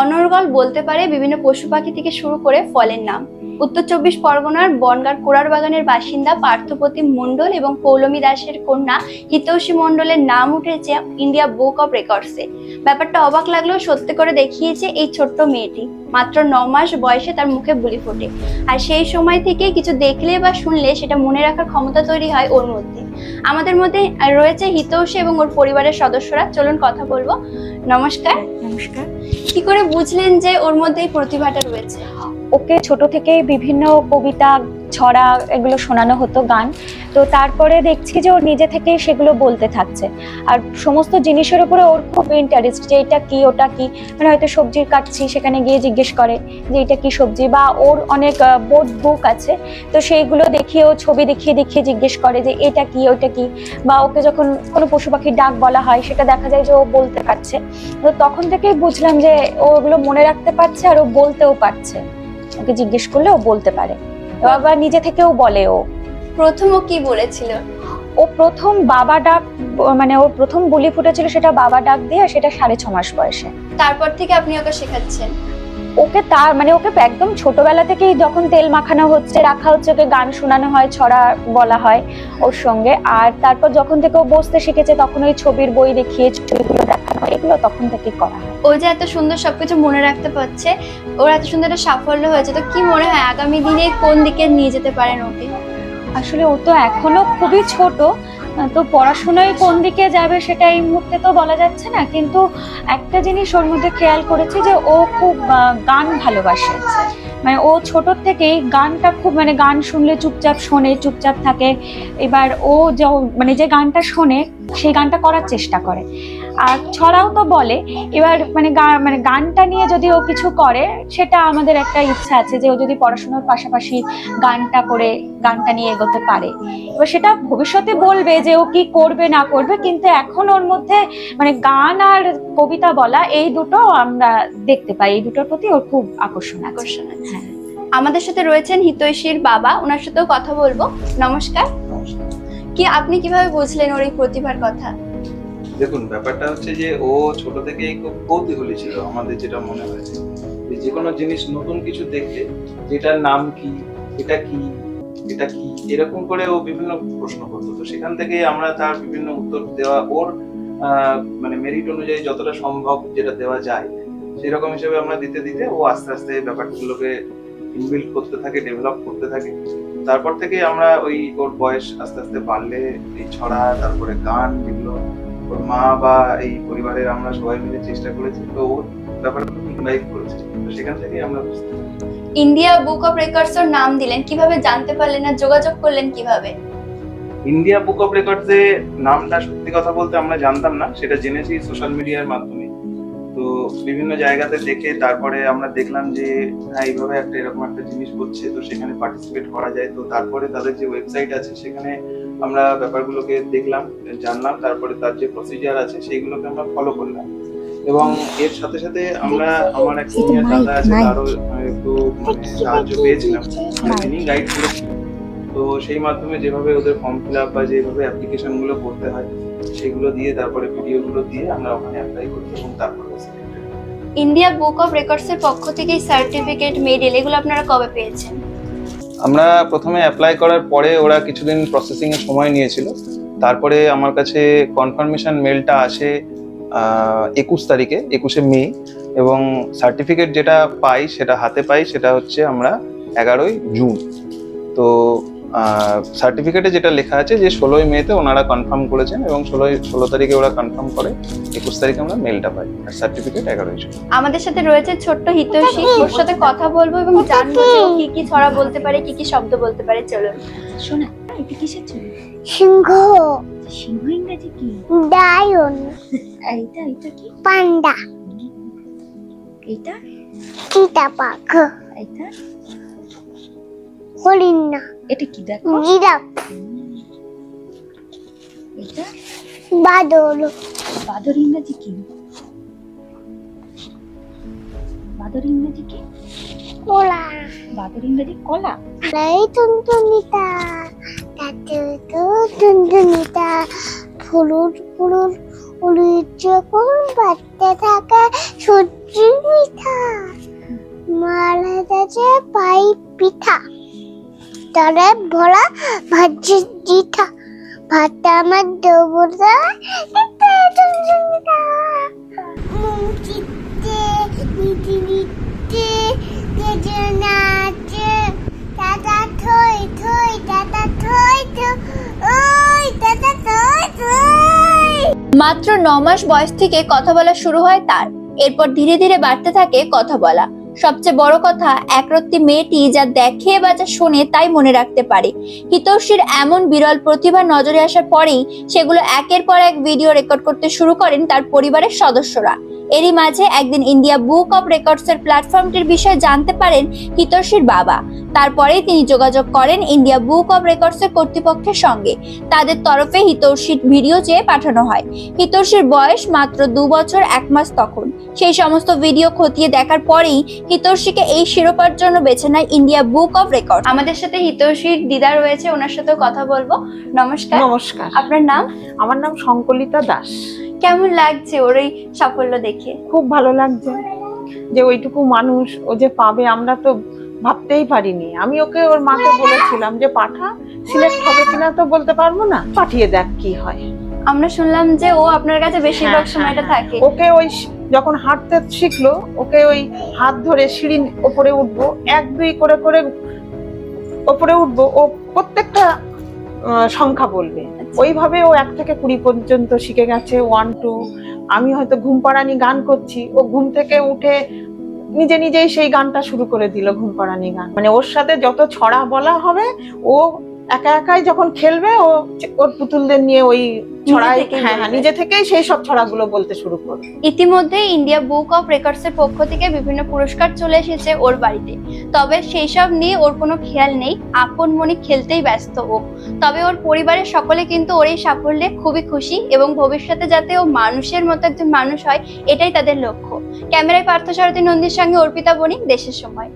অনর্গল বলতে পারে বিভিন্ন পশু পাখি থেকে শুরু করে ফলের নাম। উত্তর চব্বিশ পরগনার বনগার কোড়ার বাগানের বাসিন্দা পার্থপ্রতিম মণ্ডল এবং পৌলমী দাসের কন্যা হিতৌষী মণ্ডলের নাম উঠেছে ইন্ডিয়া বুক অফ রেকর্ডসে ব্যাপারটা অবাক লাগলেও সত্যি করে দেখিয়েছে এই ছোট্ট মেয়েটি। মাত্র ন মাস বয়সে তার মুখে বুলি ফোটে। আর সেই সময় থেকে কিছু দেখলে বা শুনলে সেটা মনে রাখার ক্ষমতা তৈরি হয় ওর মধ্যে। আমাদের মধ্যে রয়েছে হিতৌষী এবং ওর পরিবারের সদস্যরা। চলুন কথা বলব। নমস্কার। নমস্কার। কি করে বুঝলেন যে ওর মধ্যে এই প্রতিভাটা রয়েছে? ওকে ছোট থেকে বিভিন্ন কবিতা, ছড়া এগুলো শোনানো হতো গান। তো তারপরে দেখছি যে ও নিজে থেকে সেগুলো বলতে থাকছে। আর সমস্ত জিনিসের উপরে ওর খুব ইন্টারেস্ট যে এটা কি, ওটা কি? মানে হয়তো সবজির কাটছি, সেখানে গিয়ে জিজ্ঞেস করে যে এটা কি সবজি? বা ওর অনেক বোর্ড বুক আছে। তো সেইগুলো দেখিয়ে ও ছবি দেখিয়ে দেখিয়ে জিজ্ঞেস করে যে এটা কি, ওটা কি? বা ওকে যখন কোনো পশু পাখির ডাক বলা হয়, সেটা দেখা যায় যে ও বলতে পারছে। তো তখন থেকেই বুঝলাম যে ও ওগুলো মনে রাখতে পারছে আর ও বলতেও পারছে। ওকে জিজ্ঞেস করলে ও বলতে পারে। ও আবার নিজে থেকেও বলে ও। প্রথম ও কি বলেছিল? ও প্রথম বাবা ডাক মানে ওর প্রথম বুলি ফুটেছিল সেটা বাবা ডাক দিয়ে আর সেটা সাড়ে ছ মাস বয়সে। তারপর থেকে আপনি ওকে শেখাচ্ছেন? ওকে তার মানে ওকে একদম ছোটবেলা থেকেই যখন তেল মাখানো হচ্ছে রাখা হচ্ছে ওকে গান শোনানো হয় ছড়া বলা হয় ওর সঙ্গে। আর তারপর যখন থেকে ও বসতে শিখেছে তখন ওই ছবির বই দেখিয়ে ছবিগুলো হয় এগুলো তখন থেকে করা হয়। ও যে এত সুন্দর সবকিছু মনে রাখতে পারছে ওর এত সুন্দর একটা সাফল্য হয়েছে তো কি মনে হয় আগামী দিনে কোন দিকে নিয়ে যেতে পারেন ওকে? আসলে ও তো এখনও খুবই ছোট তো পড়াশোনায় কোন দিকে যাবে সেটা এই মুহূর্তে তো বলা যাচ্ছে না কিন্তু একটা জিনিস ওর মধ্যে খেয়াল করেছি যে ও খুব গান ভালোবাসে। মানে ও ছোট থেকেই গানটা খুব মানে গান শুনলে চুপচাপ শোনে চুপচাপ থাকে। এবার ও যে মানে যে গানটা শোনে সেই গানটা করার চেষ্টা করে। আর ছড়াও তো বলে। এবার মানে মানে গানটা নিয়ে যদি ও কিছু করে সেটা আমাদের একটা ইচ্ছা আছে যে ও যদি পড়াশোনার পাশাপাশি গানটা করে গানটা নিয়ে এগোতে পারে। এবার সেটা ভবিষ্যতে বলবে যে ও কি করবে না করবে কিন্তু এখন ওর মধ্যে মানে গান আর কবিতা বলা এই দুটো আমরা দেখতে পাই। এই দুটোর প্রতি ওর খুব আকর্ষণ আকর্ষণ আছে। হ্যাঁ। আমাদের সাথে রয়েছেন হিতৈষীর বাবা ওনার সাথেও কথা বলব। নমস্কার। কি আপনি কীভাবে বুঝলেন ওর এই প্রতিভার কথা? দেখুন, ব্যাপারটা হচ্ছে যে ও ছোট থেকেই খুব কৌতূহলী ছিল, আমাদের যেটা মনে হয়েছে যে কোনো জিনিস নতুন কিছু দেখলে, যেটার নাম কি, এটা কি এটা কি, এরকম করে ও বিভিন্ন প্রশ্ন করতো। তো সেখান থেকে আমরা তার বিভিন্ন উত্তর দেওয়া, ওর মানে মেরিট অনুযায়ী যতটা সম্ভব যেটা দেওয়া যায়, সেরকম হিসেবে আমরা দিতে দিতে ও আস্তে আস্তে ব্যাপারগুলোকে ইনবিল্ড করতে থাকে ডেভেলপ করতে থাকে। তারপর থেকে আমরা ওই ওর বয়স আস্তে আস্তে বাড়লে, এই ছড়া, তারপরে গান যেগুলো মা বা এই পরিবারের আমরা সবাই মিলে চেষ্টা করেছি তো ওর ব্যাপারটা ইনভাইট করেছে। তো সেখান থেকেই আমরা ইন্ডিয়া বুক অফ রেকর্ডস ওর নাম দিলেন কীভাবে জানতে পারলেন না যোগাযোগ করলেন কীভাবে? ইন্ডিয়া বুক অফ রেকর্ডসে নামটা সত্যি কথা বলতে আমরা জানতাম না সেটা জেনেছি সোশ্যাল মিডিয়ার মাধ্যমে। তো বিভিন্ন জায়গাতে দেখে তারপরে আমরা দেখলাম যে হ্যাঁ এইভাবে একটা এরকম একটা জিনিস হচ্ছে তো সেখানে পার্টিসিপেট করা যায়। তো তারপরে তাদের যে ওয়েবসাইট আছে সেখানে আমরা ব্যাপারগুলোকে দেখলাম, জানলাম, তারপরে তার যে প্রসিজার আছে সেইগুলোকে আমরা ফলো করলাম। এবং এর সাথে সাথে আমরা আমার এক সিনিয়র দাদা আছে, তারও একটু মানে সাহায্য পেয়েছিলাম। তিনি গাইড করেছিলেন তো সেই মাধ্যমে যেভাবে ওদের ফর্ম ফিল আপ বা যেভাবে অ্যাপ্লিকেশনগুলো করতে হয়, সেগুলো দিয়ে, তারপরে ভিডিও গুলো দিয়ে আমরা ওখানে অ্যাপ্লাই করি এবং তারপরে ইন্ডিয়া বুক অফ রেকর্ডস এর পক্ষ থেকে সার্টিফিকেট মেডেল এগুলো আপনারা কবে পেয়েছেন? আমরা প্রথমে অ্যাপ্লাই করার পরে ওরা কিছুদিন প্রসেসিং এর সময় নিয়েছিল। তারপরে আমার কাছে কনফার্মেশন মেলটা আসে একুশ তারিখে, একুশে মে, এবং সার্টিফিকেট যেটা পাই সেটা হাতে পাই সেটা হচ্ছে আমরা এগারোই জুন। তো সার্টিফিকেটে যেটা লেখা আছে যে ষোলোই মেতে ওনারা কনফার্ম করেছেন এবং ষোলোই ষোলো তারিখে ওরা কনফার্ম করে একুশ তারিখে আমরা মেলটা পাই আর সার্টিফিকেট এগারোই জুন। আমাদের সাথে রয়েছে ছোট্ট হিতৈষী ওর সাথে কথা বলব এবং জানব যে ও কি কি ছড়া বলতে পারে কি কি শব্দ বলতে পারে চলুন। শোনা এটা কিসের জন্য সিংহ। সিংহ ইংরেজি কি? ডায়ন। এইটা এটা কি? পান্ডা। এইটা? চিতাবাঘ। এইটা? হরিণ। এটা কি দেখো? জিরাফ। এটা? বাদর ইংরেজি কি? বাদর ইংরেজি কি? কোলা। বাদর ইংরেজি কলা? এই টুনটুনিটা তাতে তো টুনটুনিটা। ফুলুর ফুলুর উড়ির যখন বাড়তে থাকে সূর্য তরে ভরা ভাজি জিঠা। ভাতটা আমার দেবো মুচিতে নিতে নিতে গেজে নাচে। দাদা থই থই, দাদা থই থই, ওই, দাদা থই থই। মাত্র ন মাস বয়স থেকে কথা বলা শুরু হয় তার। এরপর ধীরে ধীরে বাড়তে থাকে কথা বলা। সবচেয়ে বড় কথা, একরত্তি মেয়েটি যা দেখে বা যা শোনে তাই মনে রাখতে পারে। হিতর্ষীর এমন বিরল প্রতিভা নজরে আসার পরেই সেগুলো একের পর এক ভিডিও রেকর্ড করতে শুরু করেন তার পরিবারের সদস্যরা। এরই মাঝে একদিন ইন্ডিয়া বুক অব রেকর্ডস এর প্ল্যাটফর্মটির বিষয়ে জানতে পারেন হিতর্ষীর বাবা। তারপরেই তিনি যোগাযোগ করেন ইন্ডিয়া বুক অফ রেকর্ডস এর কর্তৃপক্ষের সঙ্গে। তাদের তরফে হিতৈষীর ভিডিও চেয়ে পাঠানো হয়। হিতৈষীর বয়স মাত্র দু বছর এক মাস তখন। সেই সমস্ত ভিডিও খতিয়ে দেখার পরেই হিতৈষীকে এই শিরোপার জন্য বেছে নেয় ইন্ডিয়া বুক অফ রেকর্ড আমাদের সাথে হিতৈষীর দিদা রয়েছে ওনার সাথেও কথা বলব। নমস্কার। নমস্কার। আপনার নাম? আমার নাম সংকলিতা দাস। কেমন লাগছে ওর এই সাফল্য দেখে? খুব ভালো লাগছে যে ওইটুকু মানুষ ও যে পাবে আমরা তো ভাবতেই পারিনি। আমি ওকে ওর মাকে বলেছিলাম যে পাঠা সিলেক্ট হবে কিনা তো বলতে পারব না। পাঠিয়ে দেখ কি হয়। আমরা শুনলাম যে ও আপনার কাছে বেশিরভাগ হ্যাঁ, সময়টা হ্যাঁ, থাকে। ওকে ওই যখন হাঁটতে শিখলো ওকে ওই হাত ধরে সিঁড়ি ওপরে উঠবো এক দুই করে করে ওপরে উঠবো ও প্রত্যেকটা সংখ্যা বলবে। ওইভাবে ও এক থেকে কুড়ি পর্যন্ত শিখে গেছে ওয়ান টু আমি হয়তো ঘুম পাড়ানি গান করছি ও ঘুম থেকে উঠে নিজে নিজেই সেই গানটা শুরু করে দিল ঘুম পাড়ানি গান। মানে ওর সাথে যত ছড়া বলা হবে, ও একা একাই যখন খেলবে ও ওর পুতুলদের নিয়ে ওই ছড়াই হ্যাঁ হ্যাঁ নিজে থেকেই সেই সব ছড়াগুলো বলতে শুরু করবে। ইতিমধ্যে ইন্ডিয়া বুক অফ রেকর্ডস এর পক্ষ থেকে বিভিন্ন পুরস্কার চলে এসেছে ওর বাড়িতে। তবে সেই সব নিয়ে ওর কোনো খেয়াল নেই। আপন মনে খেলতেই ব্যস্ত ও। তবে ওর পরিবারের সকলে কিন্তু ওর এই সাফল্যে খুবই খুশি এবং ভবিষ্যতে যাতে ও মানুষের মতো একজন মানুষ হয় এটাই তাদের লক্ষ্য। ক্যামেরায় পার্থ পার্থসারথী নন্দীর সঙ্গে অর্পিতা বণিক দেশের সময়।